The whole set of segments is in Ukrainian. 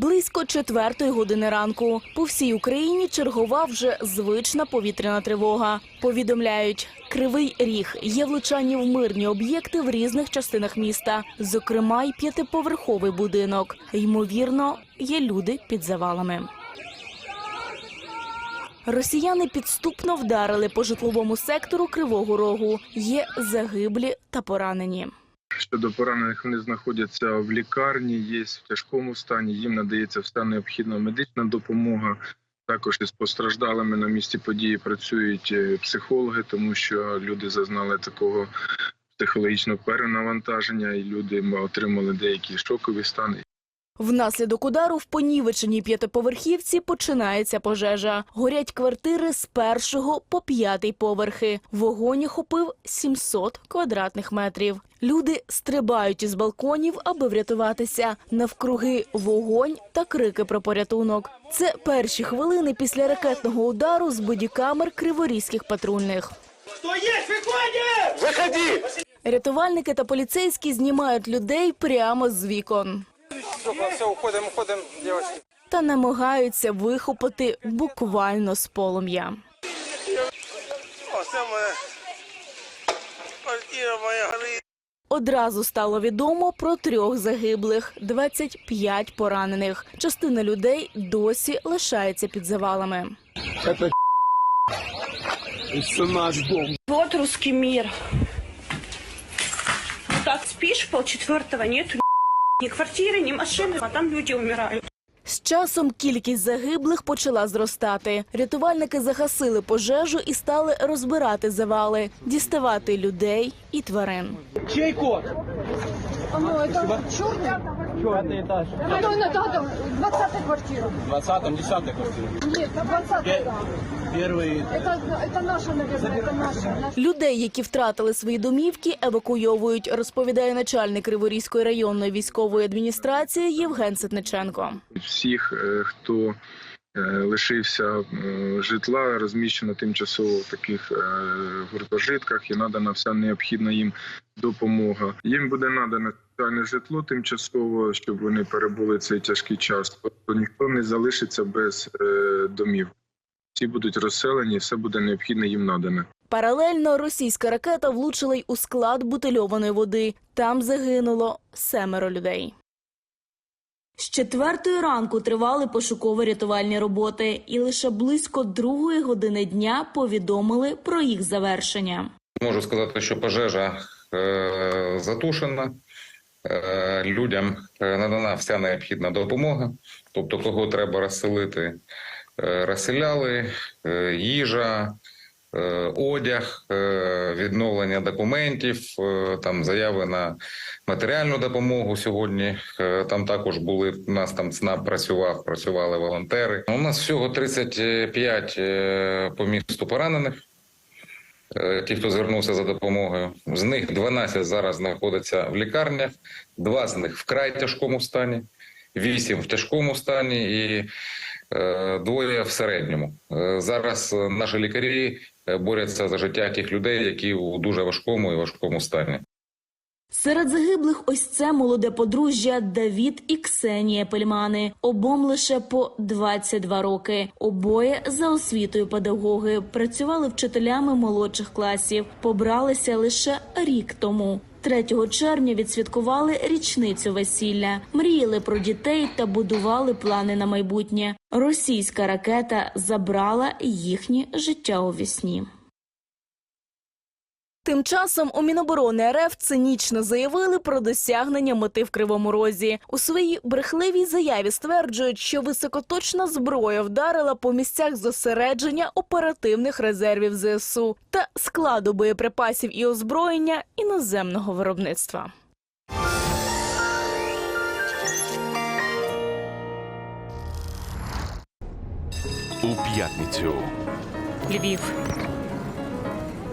Близько четвертої години ранку по всій Україні чергова вже звична повітряна тривога. Повідомляють, кривий ріг є влучання в мирні об'єкти в різних частинах міста, зокрема й п'ятиповерховий будинок. Ймовірно, є люди під завалами. Росіяни підступно вдарили по житловому сектору Кривого Рогу. Є загиблі та поранені. Щодо поранених, вони знаходяться в лікарні, є в тяжкому стані. Їм надається вся необхідна медична допомога. Також із постраждалими на місці події працюють е, психологи, тому що люди зазнали такого психологічного перенавантаження, і люди отримали деякі шокові стани. Внаслідок удару в понівеченій п'ятиповерхівці починається пожежа. Горять квартири з першого по п'ятий поверхи. Вогонь охопив 700 квадратних метрів. Люди стрибають із балконів, аби врятуватися. Навкруги вогонь та крики про порятунок. Це перші хвилини після ракетного удару з бодікамер криворізьких патрульних. Кто есть, выходим! Выходи! Рятувальники та поліцейські знімають людей прямо з вікон. Все, все, уходим, уходим, девочки. та намагаються вихопити буквально з полум'я. О, це моя квартира моя горить. Одразу стало відомо про трьох загиблих, 25 поранених. Частина людей досі лишається під завалами. Вот русский мир. Вот так спишь, полчетвертого нету ни квартиры, ни машины, а там люди умирают. З часом кількість загиблих почала зростати. Рятувальники загасили пожежу і стали розбирати завали, діставати людей і тварин. Чий код? Ну, это черный. Пятый этаж. Ну, ну, да, да, 20 квартира. 20-м, 10 квартира. Нет, 20 да. Первый. Это, это наша, наверное, это наша. Людей, які втратили свої домівки, евакуйовують, розповідає начальник Криворізької районної військової адміністрації Євген Ситниченко. Всіх, е, хто е, лишився е, житла, розміщено тимчасово в таких е, гуртожитках і надана вся необхідна їм допомога. Їм буде надане спеціальне житло тимчасово, щоб вони перебули цей тяжкий час. Тобто ніхто не залишиться без е, домів. Всі будуть розселені, все буде необхідне їм надане. Паралельно російська ракета влучила й у склад бутильованої води. Там загинуло семеро людей. З четвертої ранку тривали пошуково-рятувальні роботи, і лише близько другої години дня повідомили про їх завершення. Можу сказати, що пожежа е, затушена. Е, людям е, надана вся необхідна допомога. Тобто, кого треба розселити, е, розселяли, е, їжа, одяг, е, відновлення документів, е, там заяви на матеріальну допомогу сьогодні. Е, там також були у нас там ЦНАП працював, працювали волонтери. У нас всього 35 е, по місту поранених. Е, ті, хто звернувся за допомогою. З них 12 зараз знаходяться в лікарнях, два з них вкрай тяжкому стані, вісім в тяжкому стані і е, двоє в середньому. Е, Зараз е, наші лікарі е, борються за життя тих людей, які у дуже важкому і важкому стані. Серед загиблих ось це молоде подружжя Давід і Ксенія Пельмани. Обом лише по 22 роки. Обоє за освітою педагоги працювали вчителями молодших класів. Побралися лише рік тому. 3 червня відсвяткували річницю весілля, мріяли про дітей та будували плани на майбутнє. Російська ракета забрала їхнє життя у вісні. Тим часом у Міноборони РФ цинічно заявили про досягнення мети в Кривому Розі. У своїй брехливій заяві стверджують, що високоточна зброя вдарила по місцях зосередження оперативних резервів ЗСУ та складу боєприпасів і озброєння іноземного виробництва. у п'ятницю. Львів.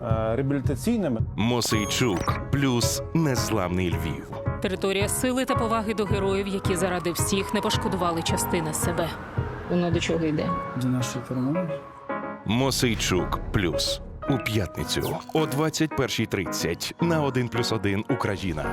реабілітаційними. Мосейчук плюс незламний Львів. Територія сили та поваги до героїв, які заради всіх не пошкодували частини себе. Воно до чого йде? До нашої перемоги. Мосейчук плюс у п'ятницю о 21.30 на 1+,1 Україна.